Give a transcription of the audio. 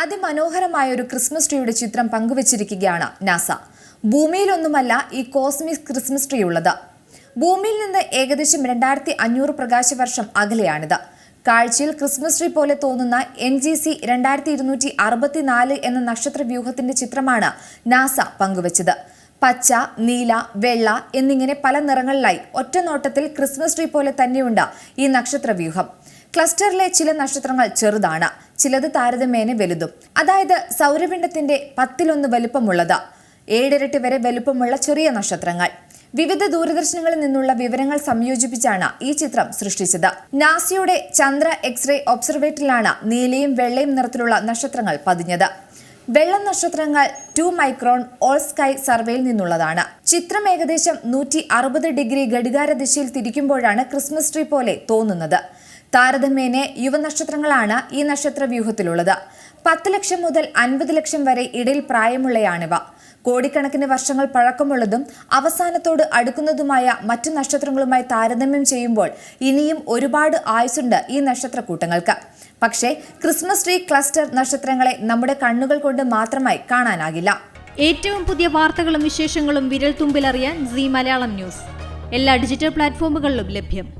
അതിമനോഹരമായ ഒരു ക്രിസ്മസ് ട്രീയുടെ ചിത്രം പങ്കുവച്ചിരിക്കുകയാണ് നാസ. ഭൂമിയിലൊന്നുമല്ല ഈ കോസ്മിക് ക്രിസ്മസ് ട്രീ ഉള്ളത്. ഭൂമിയിൽ നിന്ന് ഏകദേശം രണ്ടായിരത്തി അഞ്ഞൂറ് പ്രകാശ വർഷം അകലെയാണിത്. കാഴ്ചയിൽ ക്രിസ്മസ് ട്രീ പോലെ തോന്നുന്ന എൻ ജി സി രണ്ടായിരത്തി ഇരുന്നൂറ്റി അറുപത്തിനാല് എന്ന നക്ഷത്ര വ്യൂഹത്തിന്റെ ചിത്രമാണ് നാസ പങ്കുവച്ചത്. പച്ച നീല വെള്ള എന്നിങ്ങനെ പല നിറങ്ങളിലായി ഒറ്റ നോട്ടത്തിൽ ക്രിസ്മസ് ട്രീ പോലെ തന്നെയുണ്ട് ഈ നക്ഷത്ര വ്യൂഹം ക്ലസ്റ്ററിലെ ചില നക്ഷത്രങ്ങൾ ചെറുതാണ്. ചിലത് താരതമ്യേന വലുതും. അതായത് സൗരപിണ്ഡത്തിന്റെ പത്തിലൊന്ന് വലുപ്പമുള്ളത്. ഏഴിരട്ടി വരെ വലുപ്പമുള്ള ചെറിയ നക്ഷത്രങ്ങൾ. വിവിധ ദൂരദർശനങ്ങളിൽ നിന്നുള്ള വിവരങ്ങൾ സംയോജിപ്പിച്ചാണ് ഈ ചിത്രം സൃഷ്ടിച്ചത്. നാസിയുടെ ചന്ദ്ര എക്സ്റേ ഒബ്സർവേറ്ററിലാണ് നീലയും വെള്ളയും നിറത്തിലുള്ള നക്ഷത്രങ്ങൾ പതിഞ്ഞത്. വെള്ള നക്ഷത്രങ്ങൾ ടു മൈക്രോൺ ഓൾ സ്കൈ സർവേയിൽ നിന്നുള്ളതാണ്. ചിത്രം ഏകദേശം നൂറ്റി ഡിഗ്രി ഘടികാര ദിശയിൽ തിരിക്കുമ്പോഴാണ് ക്രിസ്മസ് ട്രീ പോലെ തോന്നുന്നത്. താരതമ്യേന യുവനക്ഷത്രങ്ങളാണ് ഈ നക്ഷത്ര വ്യൂഹത്തിലുള്ളത് പത്ത് ലക്ഷം മുതൽ അൻപത് ലക്ഷം വരെ ഇടയിൽ പ്രായമുള്ളയാണിവ. കോടിക്കണക്കിന് വർഷങ്ങൾ പഴക്കമുള്ളതും അവസാനത്തോട് അടുക്കുന്നതുമായ മറ്റു നക്ഷത്രങ്ങളുമായി താരതമ്യം ചെയ്യുമ്പോൾ ഇനിയും ഒരുപാട് ആയുസുണ്ട് ഈ നക്ഷത്രക്കൂട്ടങ്ങൾക്ക്. പക്ഷേ ക്രിസ്മസ് ട്രീ ക്ലസ്റ്റർ നക്ഷത്രങ്ങളെ നമ്മുടെ കണ്ണുകൾ കൊണ്ട് മാത്രമായി കാണാനാകില്ല. ഏറ്റവും പുതിയ വാർത്തകളും വിശേഷങ്ങളും വിരൽ തുമ്പിലറിയാൻ സി മലയാളം ന്യൂസ്. എല്ലാ ഡിജിറ്റൽ പ്ലാറ്റ്ഫോമുകളിലും ലഭ്യം.